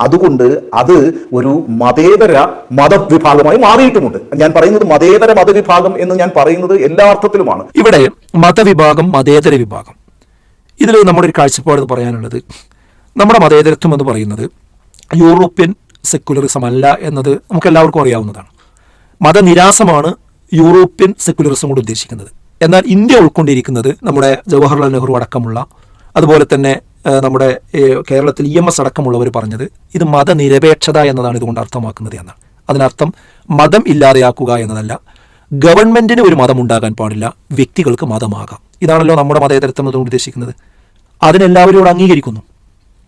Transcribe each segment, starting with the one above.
അതുകൊണ്ട് അത് ഒരു മതേതര മതവിഭാഗമായി മാറിയിട്ടുമുണ്ട്. ഞാൻ പറയുന്നത് മതേതര മതവിഭാഗം എന്ന് ഞാൻ പറയുന്നത് എല്ലാ അർത്ഥത്തിലുമാണ്. ഇവിടെ മതവിഭാഗം മതേതര വിഭാഗം. ഇതിൽ നമ്മുടെ ഒരു കാഴ്ചപ്പാട് പറയാനുള്ളത് നമ്മുടെ മതേതരത്വം എന്ന് പറയുന്നത് യൂറോപ്യൻ സെക്കുലറിസം അല്ല എന്നത് നമുക്ക് എല്ലാവർക്കും അറിയാവുന്നതാണ്. മതനിരാസമാണ് യൂറോപ്യൻ സെക്കുലറിസം കൊണ്ട് ഉദ്ദേശിക്കുന്നത്. എന്നാൽ ഇന്ത്യ ഉൾക്കൊണ്ടിരിക്കുന്നത് നമ്മുടെ ജവഹർലാൽ നെഹ്റു അടക്കമുള്ള അതുപോലെ തന്നെ നമ്മുടെ കേരളത്തിൽ ഇ എം എസ് അടക്കമുള്ളവർ പറഞ്ഞത് ഇത് മതനിരപേക്ഷത എന്നതാണ് ഇതുകൊണ്ട് അർത്ഥമാക്കുന്നത് എന്നാണ്. അതിനർത്ഥം മതം ഇല്ലാതെയാക്കുക എന്നതല്ല ഗവൺമെന്റിന് ഒരു മതം ഉണ്ടാകാൻ പാടില്ല വ്യക്തികൾക്ക് മതമാകാം. ഇതാണല്ലോ നമ്മുടെ മതേതരത്വം എന്നതുകൊണ്ട് ഉദ്ദേശിക്കുന്നത്. അതിനെല്ലാവരും അംഗീകരിക്കുന്നു.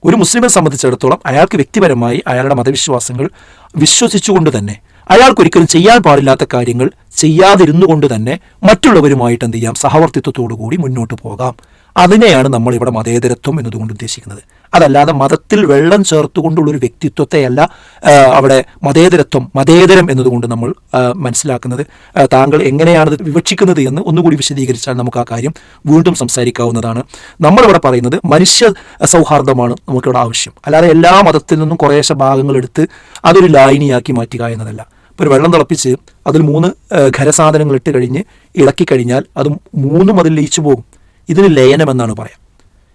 ഒരു മുസ്ലിമിനെ സംബന്ധിച്ചിടത്തോളം അയാൾക്ക് വ്യക്തിപരമായി അയാളുടെ മതവിശ്വാസങ്ങൾ വിശ്വസിച്ചുകൊണ്ട് തന്നെ അയാൾക്കൊരിക്കലും ചെയ്യാൻ പാടില്ലാത്ത കാര്യങ്ങൾ ചെയ്യാതിരുന്നു കൊണ്ട് തന്നെ മറ്റുള്ളവരുമായിട്ട് എന്ത് ചെയ്യാം? സഹവർത്തിത്വത്തോടു കൂടി മുന്നോട്ട് പോകാം. അതിനെയാണ് നമ്മൾ ഇവിടെ മതേതരത്വം എന്നതുകൊണ്ട് ഉദ്ദേശിക്കുന്നത്. അതല്ലാതെ മതത്തിൽ വെള്ളം ചേർത്തുകൊണ്ടുള്ള ഒരു വ്യക്തിത്വത്തെയല്ല അവിടെ മതേതരത്വം മതേതരം എന്നതുകൊണ്ട് നമ്മൾ മനസ്സിലാക്കുന്നത്. താങ്കൾ എങ്ങനെയാണ് വിവക്ഷിക്കുന്നത് എന്ന് ഒന്നുകൂടി വിശദീകരിച്ചാൽ നമുക്ക് ആ കാര്യം വീണ്ടും സംസാരിക്കാവുന്നതാണ്. നമ്മളിവിടെ പറയുന്നത് മനുഷ്യ സൗഹാർദ്ദമാണ് നമുക്കിവിടെ ആവശ്യം. അല്ലാതെ എല്ലാ മതത്തിൽ നിന്നും കുറേശ്ശെ ഭാഗങ്ങൾ എടുത്ത് അതൊരു ലായനിയാക്കി മാറ്റുക എന്നതല്ല. ഇപ്പോൾ ഒരു വെള്ളം തിളപ്പിച്ച് അതിൽ മൂന്ന് ഖരസാധനങ്ങൾ ഇട്ട് കഴിഞ്ഞ് ഇളക്കി കഴിഞ്ഞാൽ അത് മൂന്നും അതിൽ ലയിച്ചു പോകും. ഇതിന് ലയനമെന്നാണ് പറയാം.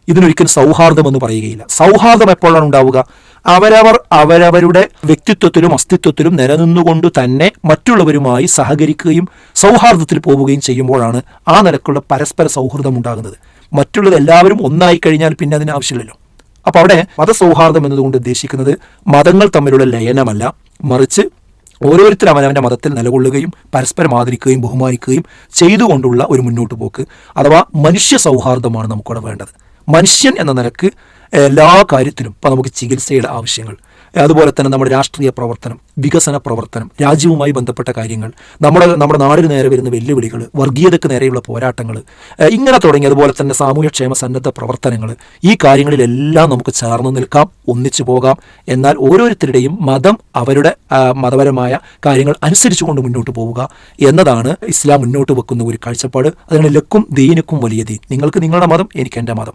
ഇതിനൊരിക്കലും സൗഹാർദ്ദമെന്ന് പറയുകയില്ല. സൗഹാർദ്ദം എപ്പോഴാണ് ഉണ്ടാവുക? അവരവർ അവരവരുടെ വ്യക്തിത്വത്തിലും അസ്തിത്വത്തിലും നിലനിന്നുകൊണ്ട് തന്നെ മറ്റുള്ളവരുമായി സഹകരിക്കുകയും സൗഹാർദ്ദത്തിൽ പോവുകയും ചെയ്യുമ്പോഴാണ് ആ നിലക്കുള്ള പരസ്പര സൗഹൃദം ഉണ്ടാകുന്നത്. മറ്റുള്ളത് എല്ലാവരും ഒന്നായി കഴിഞ്ഞാൽ പിന്നെ അതിന് ആവശ്യമില്ലല്ലോ. അപ്പോൾ അവിടെ മതസൗഹാർദ്ദം എന്നതുകൊണ്ട് ഉദ്ദേശിക്കുന്നത് മതങ്ങൾ തമ്മിലുള്ള ലയനമല്ല. മറിച്ച് ഓരോരുത്തരും അവനവന്റെ മതത്തിൽ നിലകൊള്ളുകയും പരസ്പരം ആദരിക്കുകയും ബഹുമാനിക്കുകയും ചെയ്തുകൊണ്ടുള്ള ഒരു മുന്നോട്ട് പോക്ക് അഥവാ മനുഷ്യ സൗഹാർദ്ദമാണ് നമുക്കിവിടെ വേണ്ടത്. മനുഷ്യൻ എന്ന നിലയ്ക്ക് എല്ലാ കാര്യത്തിലും ഇപ്പം നമുക്ക് ചികിത്സയുടെ ആവശ്യങ്ങൾ അതുപോലെ തന്നെ നമ്മുടെ രാഷ്ട്രീയ പ്രവർത്തനം വികസന പ്രവർത്തനം രാജ്യവുമായി ബന്ധപ്പെട്ട കാര്യങ്ങൾ നമ്മുടെ നമ്മുടെ നാടിന് നേരെ വരുന്ന വെല്ലുവിളികൾ വർഗീയതയ്ക്ക് നേരെയുള്ള പോരാട്ടങ്ങൾ ഇങ്ങനെ തുടങ്ങി. അതുപോലെ തന്നെ സാമൂഹ്യക്ഷേമ സന്നദ്ധ പ്രവർത്തനങ്ങൾ ഈ കാര്യങ്ങളിലെല്ലാം നമുക്ക് ചേർന്ന് നിൽക്കാം ഒന്നിച്ചു പോകാം. എന്നാൽ ഓരോരുത്തരുടെയും മതം അവരുടെ മതപരമായ കാര്യങ്ങൾ അനുസരിച്ചുകൊണ്ട് മുന്നോട്ട് പോവുക എന്നതാണ് ഇസ്ലാം മുന്നോട്ട് വെക്കുന്ന ഒരു കാഴ്ചപ്പാട്. അതിനാണ് ലക്കും ദീനുക്കും വലിയ ദീൻ. നിങ്ങൾക്ക് നിങ്ങളുടെ മതം എനിക്ക് എന്റെ മതം.